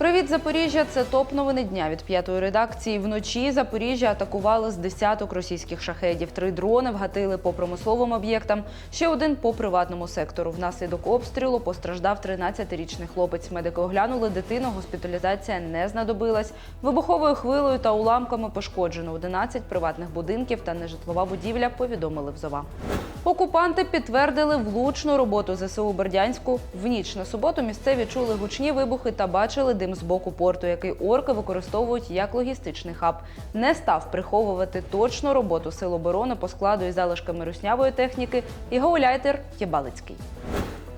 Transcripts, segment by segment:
Привіт, Запоріжжя! Це топ новини дня від п'ятої редакції. Вночі Запоріжжя атакували з десяток російських шахедів. Три дрони вгатили по промисловим об'єктам, ще один по приватному сектору. Внаслідок обстрілу постраждав 13-річний хлопець. Медики оглянули дитину. Госпіталізація не знадобилась. Вибуховою хвилею та уламками пошкоджено 11 приватних будинків та нежитлова будівля. Повідомили в ЗОВА. Окупанти підтвердили влучну роботу ЗСУ Бердянську. В ніч на суботу місцеві чули гучні вибухи та бачили дим з боку порту, який орки використовують як логістичний хаб. Не став приховувати точну роботу сил оборони по складу із залишками руснявої техніки і гауляйтер Єбалицький.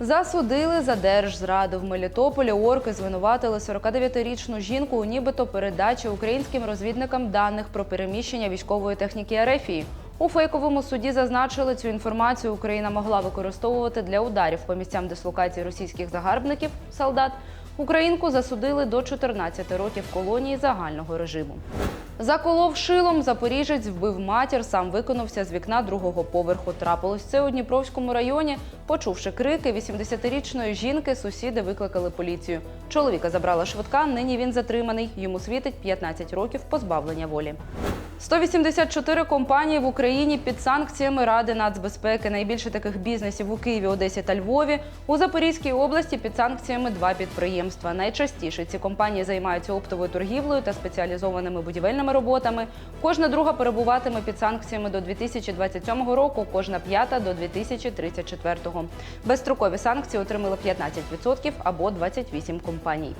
Засудили за держзраду в Мелітополі. Орки звинуватили 49-річну жінку у нібито передачі українським розвідникам даних про переміщення військової техніки Арефії. У фейковому суді зазначили, цю інформацію Україна могла використовувати для ударів по місцям дислокації російських загарбників солдат. Українку засудили до 14 років колонії загального режиму. Заколов шилом, запоріжець вбив матір, сам виконався з вікна другого поверху. Трапилось це у Дніпровському районі. Почувши крики 80-річної жінки, сусіди викликали поліцію. Чоловіка забрала швидка. Нині він затриманий. Йому світить 15 років позбавлення волі. 184 компанії в Україні під санкціями Ради нацбезпеки. Найбільше таких бізнесів у Києві, Одесі та Львові. У Запорізькій області під санкціями два підприємства. Найчастіше ці компанії займаються оптовою торгівлею та спеціалізованими будівельними роботами. Кожна друга перебуватиме під санкціями до 2027 року, кожна п'ята до 2034. Безстрокові санкції отримали 15% або 28 компаній.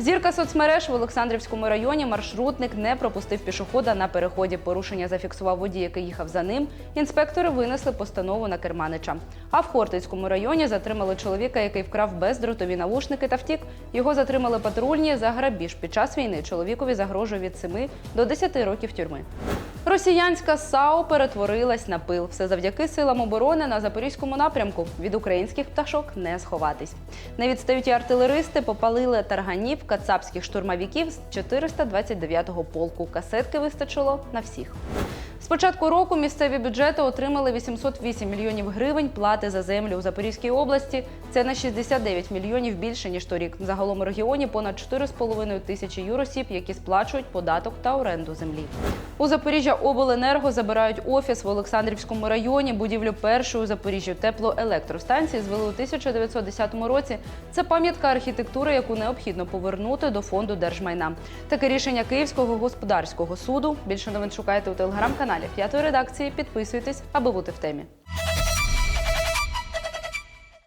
Зірка соцмереж в Олександрівському районі маршрутник не пропустив пішохода на переході. Порушення зафіксував водій, який їхав за ним. Інспектори винесли постанову на керманича. А в Хортицькому районі затримали чоловіка, який вкрав бездротові навушники та втік. Його затримали патрульні за грабіж. Під час війни чоловікові загрожує від 7 до 10 років тюрми. Росіянська САУ перетворилась на пил. Все завдяки силам оборони на запорізькому напрямку. Від українських пташок не сховатись. Не відстають артилеристи, попалили тарганів, кацапських штурмовиків з 429-го полку. Касетки вистачило на всіх. З початку року місцеві бюджети отримали 808 мільйонів гривень плати за землю у Запорізькій області. Це на 69 мільйонів більше ніж торік. Загалом у регіоні понад 4,5 тисячі юросіб, які сплачують податок та оренду землі. У Запоріжжя обленерго забирають офіс в Олександрівському районі. Будівлю першої у Запоріжжі теплоелектростанції звели у 1910 році. Це пам'ятка архітектури, яку необхідно повернути до фонду держмайна. Таке рішення Київського господарського суду. Більше новин шукайте у телеграм-каналі п'ятої редакції. Підписуйтесь, аби бути в темі.